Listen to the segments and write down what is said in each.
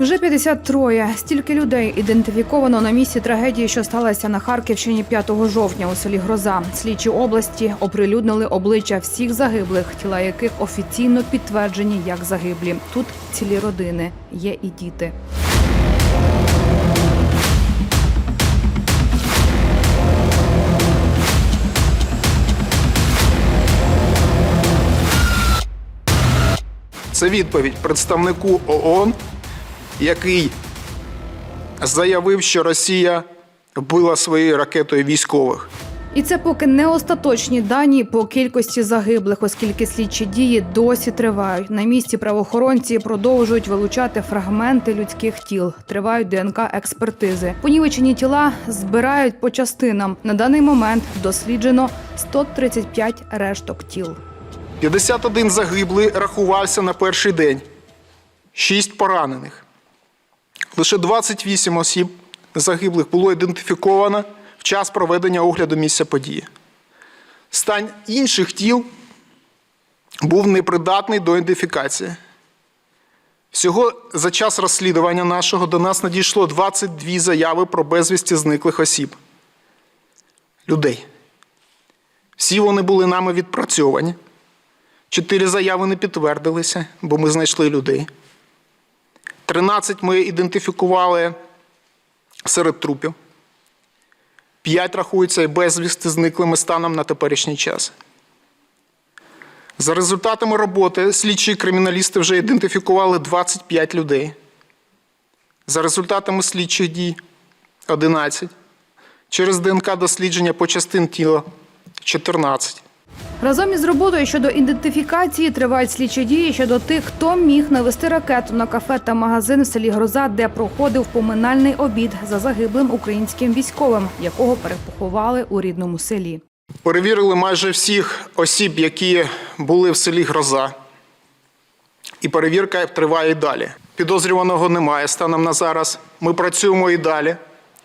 Вже 53. Стільки людей ідентифіковано на місці трагедії, що сталася на Харківщині 5 жовтня у селі Гроза. Слідчі області оприлюднили обличчя всіх загиблих, тіла яких офіційно підтверджені як загиблі. Тут цілі родини, є і діти. Це відповідь представнику ООН, який заявив, що Росія вбила своєю ракетою військових. І це поки не остаточні дані по кількості загиблих, оскільки слідчі дії досі тривають. На місці правоохоронці продовжують вилучати фрагменти людських тіл. Тривають ДНК експертизи. Понівечені тіла збирають по частинам. На даний момент досліджено 135 решток тіл. 51 загиблий рахувався на перший день, 6 поранених. Лише 28 осіб загиблих було ідентифіковано в час проведення огляду місця події. Стан інших тіл був непридатний до ідентифікації. Всього за час розслідування нашого до нас надійшло 22 заяви про безвісті зниклих осіб. Людей. Всі вони були нами відпрацьовані. Чотири заяви не підтвердилися, бо ми знайшли людей. 13 ми ідентифікували серед трупів. 5 рахуються і безвісти зниклими станом на теперішній час. За результатами роботи слідчі криміналісти вже ідентифікували 25 людей. За результатами слідчих дій 11. Через ДНК дослідження по частин тіла 14. Разом із роботою щодо ідентифікації тривають слідчі дії щодо тих, хто міг навести ракету на кафе та магазин в селі Гроза, де проходив поминальний обід за загиблим українським військовим, якого перепоховали у рідному селі. Перевірили майже всіх осіб, які були в селі Гроза. І перевірка триває і далі. Підозрюваного немає станом на зараз. Ми працюємо і далі.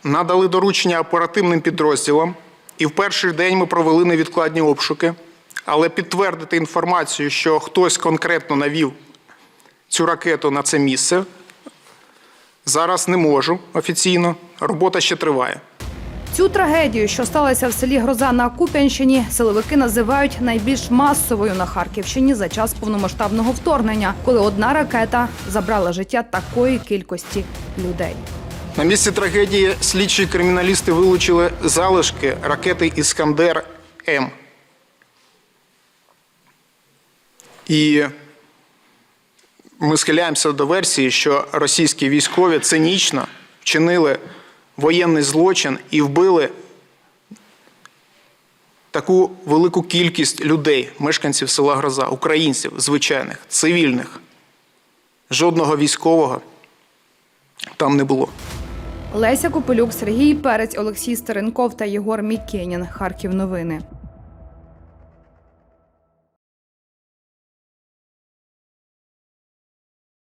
Надали доручення оперативним підрозділам. І в перший день ми провели невідкладні обшуки. Але підтвердити інформацію, що хтось конкретно навів цю ракету на це місце, зараз не можу офіційно. Робота ще триває. Цю трагедію, що сталася в селі Гроза на Куп'янщині, силовики називають найбільш масовою на Харківщині за час повномасштабного вторгнення, коли одна ракета забрала життя такої кількості людей. На місці трагедії слідчі криміналісти вилучили залишки ракети Іскандер М. І ми схиляємося до версії, що російські військові цинічно вчинили воєнний злочин і вбили таку велику кількість людей, мешканців села Гроза, українців, звичайних, цивільних. Жодного військового там не було. Леся Копилюк, Сергій Перець, Олексій Старенков та Єгор Мікенін. Харків новини.